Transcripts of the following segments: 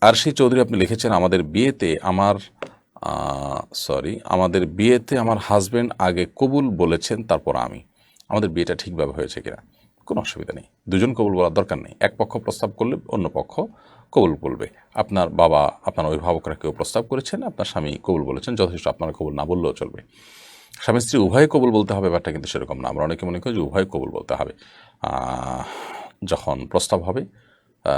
আরশি চৌধুরী আপনি লিখেছেন আমাদের বিয়েতে আমার সরি আমাদের বিয়েতে আমার হাজব্যান্ড আগে কবুল বলেছেন, তারপর আমি। আমাদের বিয়েটা ঠিকভাবে হয়েছে কিনা? কোনো অসুবিধা নেই। দুজন কবুল বলার দরকার নেই। এক পক্ষ প্রস্তাব করলে অন্য পক্ষ কবুল বলবে। আপনার বাবা, আপনার অভিভাবকরা কেউ প্রস্তাব করেছেন, আপনার স্বামী কবুল বলেছেন, যথেষ্ট আপনার কবুল না বললেও চলবে। স্বামী স্ত্রী উভয়ে কবুল বলতে হবে, ব্যাপারটা কিন্তু সেরকম না। আমরা অনেকে মনে করি যে উভয় কবুল বলতে হবে। যখন প্রস্তাব হবে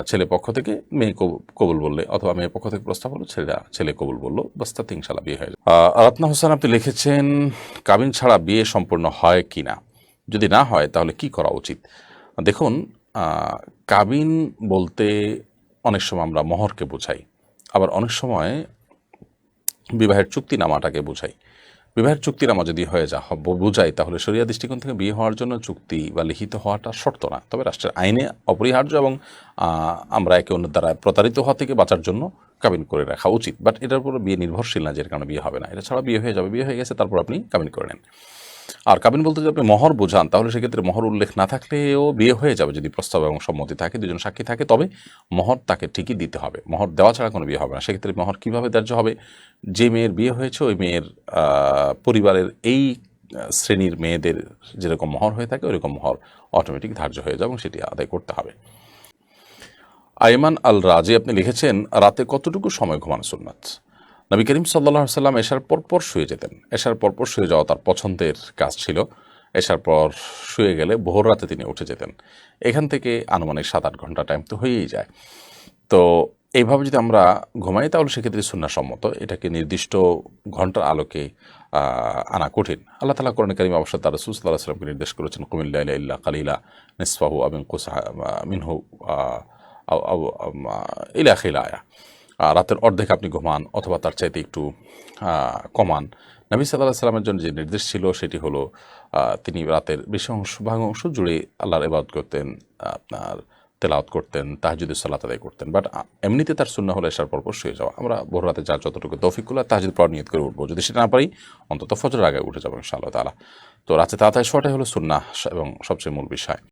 ছেলে পক্ষ থেকে মেয়ে কবু- কবুল বললে, অথবা মেয়ের পক্ষ থেকে প্রস্তাব হলো, ছেলেরা, ছেলে কবুল বলল, বাস তাতে ইনশাল্লাহ বিয়ে হয়ে রত্না হোসেন, আপনি লিখেছেন, কাবিন ছাড়া বিয়ে সম্পূর্ণ হয় কি না? যদি না হয়, তাহলে কি করা উচিত? দেখুন কাবিন বলতে অনেক সময় আমরা মহরকে বোঝাই, আবার অনেক সময় বিবাহের চুক্তিনামাটাকে বোঝাই। বিবাহের চুক্তিনামা যদি হয়ে যা বোঝায় বোঝাই, তাহলে সরিয়া দৃষ্টিকোণ থেকে বিয়ে হওয়ার জন্য চুক্তি বা লিখিত হওয়াটা শর্ত না। তবে রাষ্ট্রের আইনে অপরিহার্য এবং আমরা একে অন্যের দ্বারা প্রতারিত হওয়া থেকে বাঁচার জন্য কাবিন করে রাখা উচিত। বাট এটার উপর বিয়ে নির্ভরশীল না, যে কারণে বিয়ে হবে না। এটা ছাড়া বিয়ে হয়ে যাবে। বিয়ে হয়ে গেছে, তারপর আপনি কাবিন করে নেন। আর কাবিন বলতে যদি আপনি মহর বোঝান, তাহলে সেক্ষেত্রে মহর উল্লেখ না থাকলেও বিয়ে হয়ে যাবে যদি প্রস্তাব এবং সম্মতি থাকে, দুজন সাক্ষী থাকে, তবে মহর তাকে ঠিকই দিতে হবে। মহর দেওয়া ছাড়া কোনো বিয়ে হবে না। সেক্ষেত্রে মহর কীভাবে ধার্য হবে? যে মেয়ের বিয়ে হয়েছে, ওই মেয়ের পরিবারের এই শ্রেণির মেয়েদের যেরকম মহর হয়ে থাকে, ওইরকম মহর অটোমেটিক ধার্য হয়ে যাবে এবং সেটি আদায় করতে হবে। আইমান আল রাজি আপনি লিখেছেন, রাতে কতটুকু সময় ঘুমানো সুন্নাত? নবী করিম সাল্লাহ সাল্লাম এশার পরপর শুয়ে যেতেন। এশার পরপর শুয়ে যাওয়া তার পছন্দের কাজ ছিল। এশার পর শুয়ে গেলে ভোর রাতে তিনি উঠে যেতেন। এখান থেকে আনুমানিক সাত আট ঘণ্টা টাইম তো হয়েই যায়। তো এইভাবে যদি আমরা ঘুমাই তাহলে সেক্ষেত্রে সুন্নাসম্মত এটাকে নির্দিষ্ট ঘণ্টার আলোকে আনা কঠিন। আল্লাহ তালা কোরআন করিম অবশ্য তার রসুল সাল্লাহ সাল্লামকে নির্দেশ করেছেন কুমিল্লা ইল্লা কালিলা নিসফাহু আবিন কুসা মিনহু ইলা খিলায়া আহ, রাতের অর্ধেক আপনি ঘুমান অথবা তার চাইতে একটু কমান। নবী সাল্লাহ সাল্লামের জন্য যে নির্দেশ ছিল সেটি হলো তিনি রাতের বেশি অংশ, ভাগ অংশ জুড়ে আল্লাহর এবাদত করতেন, আপনার তেলাওয়াত করতেন তাহাজুদের সালাত আদায় করতেন। বাট এমনিতে তার শূন্য হলে এসার পর শুয়ে যাওয়া। আমরা ভোর রাতে যার যতটুকু তৌফিকুল্লাহ তাহাজুদ পর নিয়ত করে উঠবো। যদি সেটা না পারি, অন্তত ফজর আগে উঠে যাব ইনশাআল্লাহ তালা তো রাতে তাড়াতাড়ি শোয়াটাই হলো সুন্না এবং সবচেয়ে মূল বিষয়।